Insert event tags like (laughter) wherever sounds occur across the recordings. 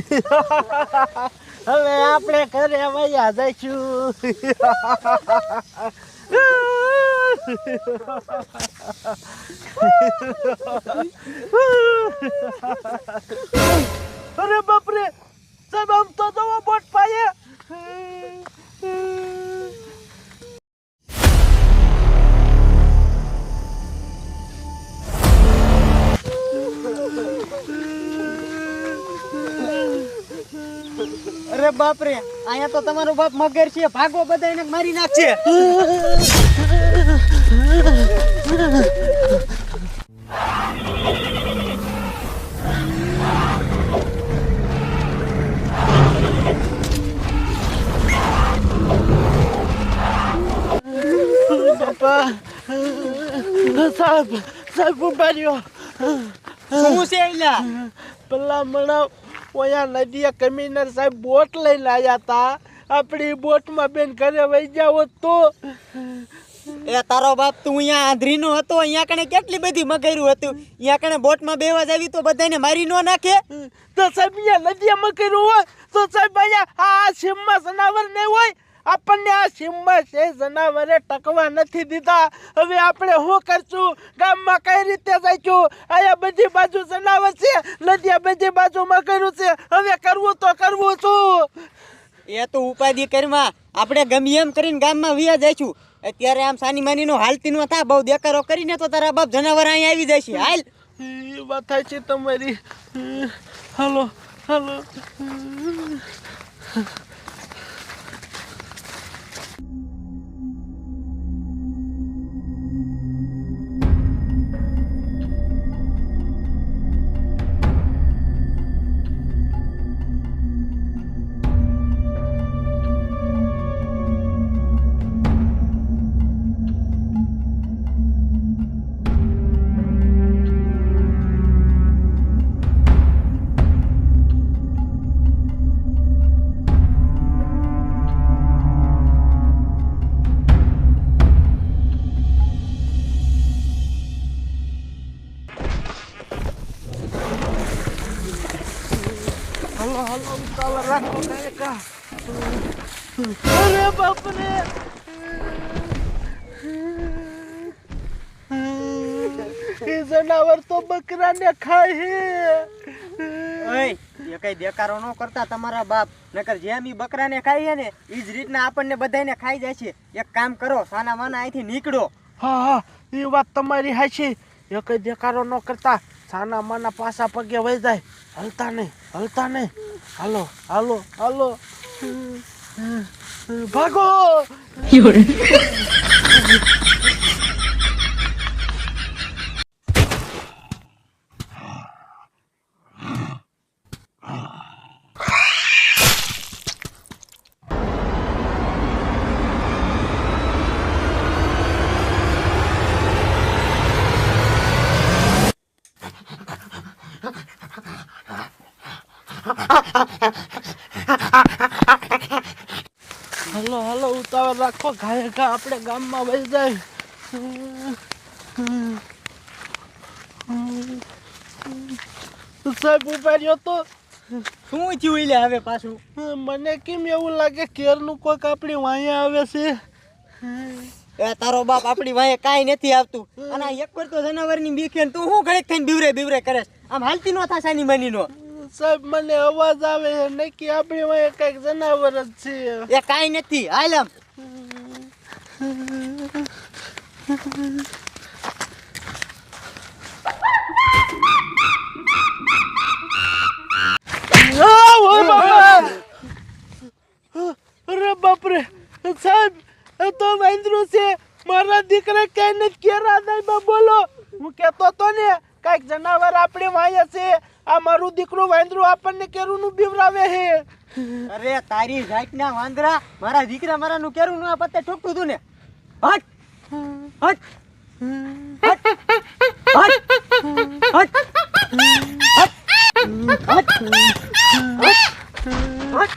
(laughs) હવે આપણે ઘરે વયા જઈશું. (laughs) અરે બાપરે સાહેબ આમ તો તો બોટ પાયે. (laughs) બાપ રે અહીંયા તો તમારો બાપ મગર છે ભાગો બધા એને મારી નાખશે. બાપા સાહેબ સાહેબ ઊભા રહ્યો. શું છે એલા પેલા મણા ઓયા નદીએ કમિશનર સાહેબ બોટ લઈને આવ્યા તા. આપણી બોટમાં બેન ઘરે વહી જાવ તો. એ તારો બાપ તું અહીંયા આંધળીનો હતો અહીંયા કણે કેટલી બધી મગર્યું હતું? અહીંયા કણે બોટમાં બેવા જાવી તો બધાને મારી ન નાખે? તો સાહેબ અહીંયા નદીએ મગર્યું હોય તો સાહેબ અહીંયા આ સીમમાં સનાવર ને હોય. આપણને આ સીમમાં છે જનાવરે ટકવા નથી દીધા. હવે આપણે શું કરશું? ગામમાં કઈ રીતે જઈશું? અહીંયા બધી બાજુ જનાવર છે નદીયા બધી બાજુમાં કર્યું છે. હવે કરવું તો કરવું છું. એ તો ઉપાધિ કરમાં. આપણે ગમે એમ કરીને ગામમાં વિયા જઈશું. અત્યારે આમ સાની માની નો હાલતી નો થા બહુ દેકારો કરીને તો તારા બાપ જનાવર અહીંયા આવી જશે. હાલ. એ વાત થાય છે તમારી. Hello hello hello. અરે બાપરે. એ જનાવર તો બકરાને ખાય હે એ કઈ દેકારો ન કરતા તમારા બાપ. નકર જેમ ઈ બકરાને ખાઈએ ને ઈ જ રીતના આપણને બધાને ખાઈ જાય છે. એક કામ કરો સાના માના અહીંથી નીકળો. હા હા એ વાત તમારી હાચી. એ કઈ દેકારો ન કરતા. સાના માના પાસા પગે વહી જાય. હલતા નહીં હલતા નહીં. હાલો હાલો હાલો. (laughs) ભાગો! હાલો હાલો ઉતાવળ રાખો. ઘાય ઘા આપણે ગામમાં વહી જાય. સાહેબ ઉપાડ્યો તો. શું થયું લે હવે પાછું? મને કેમ એવું લાગે કેરનું કોઈક આપણી વાંયા આવે છે? એ તારો બાપ આપણી વાંહે કાંઈ નથી આવતું. અને આ એક વાર તો જનાવરની બીકે ને તું શું ઘડીક થઈને બીવરે બીવરે કરે આમ હાલતી નો થાય સાની બની નો સાહેબ મને અવાજ આવે છે. નહીં કે આપણી વાંહે કંઈક જનાવર જ છે. એ કાંઈ નથી. હાલ આમ. અરે બાપરે! સાહેબ એ તો વાંદરું છે. મારા દીકરા કઈ નથી. કેરા બોલો. હું કેતો તો ને કંઈક જનાવર આપણે વાંહે છે. આ મારું દીકરું વાંદરું આપણને કેરુંનું બીવરાવે હે અરે, તારી જાતના વાંદરા, મારા દીકરા મારાનું કેરું નું આ પત્તે ઠોકતું તું ને. હટ! હટ! હટ! હટ! હટ! હટ!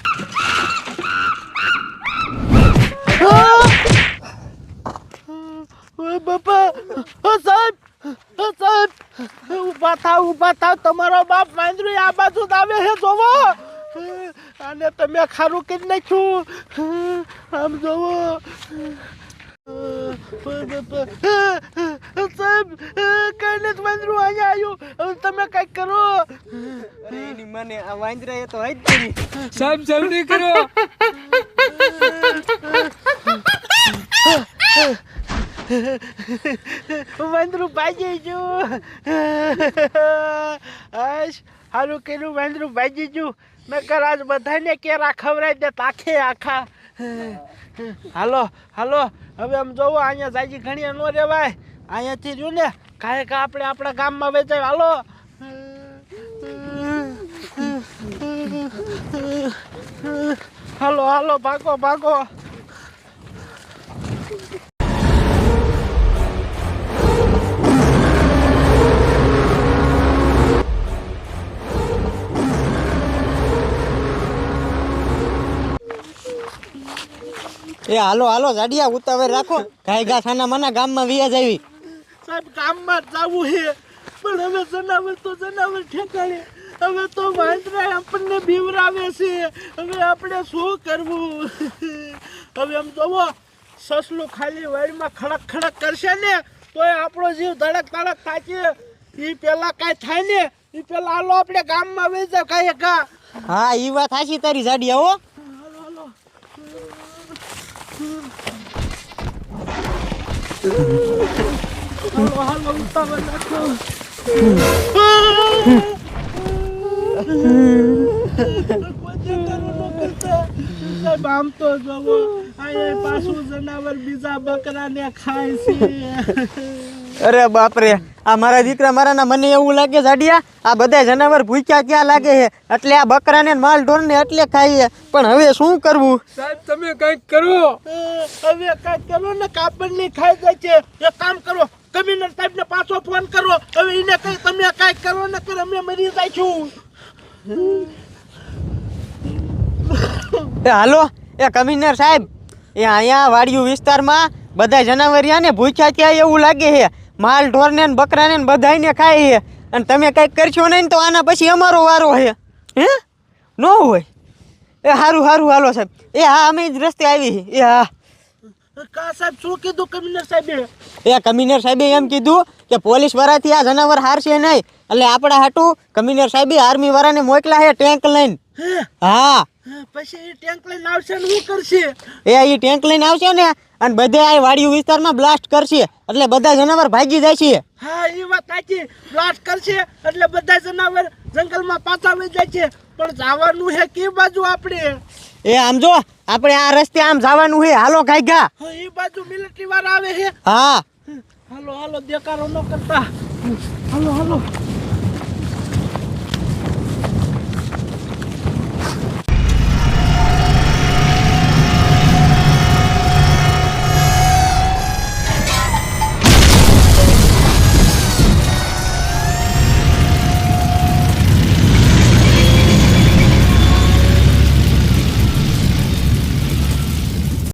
ઓય બાપા ઓ સાહેબ ઓ સાહેબ ઊભા થાવ તમારો બાપ વાંદરું આ બાજુ જ આવે છે જોવો. અને તમે ખારું કરી નાખ્યું. આમ જોવો. સાહેબ કઈ નથી વાંદરું અહીંયા આવ્યું. હવે તમે કંઈક કરો. અરે એની મને આ વાંદરા એ તો હજ કરી. સાહેબ જલ્દી કરો. વાંદરું ગયું આશ સારું કર્યું વાંદરું ભાજી ગયું નકર આજ બધાને કેરા ખવડાવી દે તાખે આખા. હાલો હાલો, હવે આમ જોવો, અહીંયા જાજી ઘણી ન રહેવાય. અહીંયાથી રહ્યું ને કાંઈ કા આપણે આપણા ગામમાં વેચાય. હાલો. હાલો હાલો, ભાગો ભાગો. એ હાલો હાલો જાડિયા ઉતાવળ રાખો. ગાય ગા થાના મના ગામમાં વિયા જાવી સાહેબ ગામમાં જવું છે. પણ હવે જનાવર તો જનાવર ઠેકાણે. હવે તો વાંદરા આપણને બીવરાવે છે. હવે આપણે શું કરવું? હવે એમ જોવો સસલું ખાલી વાડીમાં ખડક ખડક કરશે ને તોય આપણો જીવ ધડક ધડક થાય છે એ પેલા કાંઈ થાય ને એ પેલા હાલો આપણે ગામમાં વેચાય કાંઈ કા હા એ વાત હાચી તારી જાડિયા હો હાલો હાલો ઉતાવળ નાખો આમ તો જવો અહીંયા પાછું જનાવર બીજા બકરાને ખાય છે. (laughs) અરે બાપરે આ મારા દીકરા મારાના મને એવું લાગે જાડિયા આ બધા જનાવર ભૂખ્યા ક્યાં લાગે છે? એટલે આ બકરાને ને માલ ઢોરને એટલે ખાઈએ પણ હવે શું કરવું? સાહેબ તમે કંઈક કરો. હવે કાંઈક કરો ને કાપડની ખાઈ જાય છે. એક કામ કરો કમિશનર સાહેબને પાછો ફોન કરો. હવે એને કઈ તમે કાંઈક કરો ને કરો અમે મરી જાય છું એ હાલો એ કમિશનર સાહેબ એ અહીંયા વાડિયું વિસ્તારમાં બધા જનાવરિયા ને ભૂખ્યા ક્યાં એવું લાગે છે? માલ ઢોરને ને બકરાને ને બધાયને ખાઈએ અને તમે કંઈક કરશો નહીં તો આના પછી અમારો વારો છે. હે? ન હોય. એ સારું સારું હાલો સાહેબ. એ હા, અમે જ રસ્તે આવી એ હા. કા સાહેબ શું કીધું કમિશનર સાહેબે? એ કમિશનર સાહેબે એમ કીધું કે પોલીસ વાળાથી આ જનાવર હારશે નહીં. એટલે આપણા હાટું કમિશનર સાહેબે આર્મી વાળાને મોકલા છે ટેન્ક લઈને. હા? પછી એ ટેન્ક લઈને આવશે ને શું કરશે? એ ટેન્ક લઈને આવશે ને અને બધે આ વાડિયું વિસ્તારમાં બ્લાસ્ટ કરશે. એટલે બધા જનાવર ભાગી જાય છે. હા એ વાત સાચી. બ્લાસ્ટ કરશે એટલે બધા જનાવર જંગલમાં પાછા વહી જાય છે. પણ જવાનું હે કે બાજુ આપણે? એ આમ જો આપણે આ રસ્તે આમ જવાનું છે. હાલો ગાયગા હા, એ બાજુ મિલિટરી વાળા આવે છે. હા. હાલો હાલો દેકારો ન કરતા. હાલો હાલો.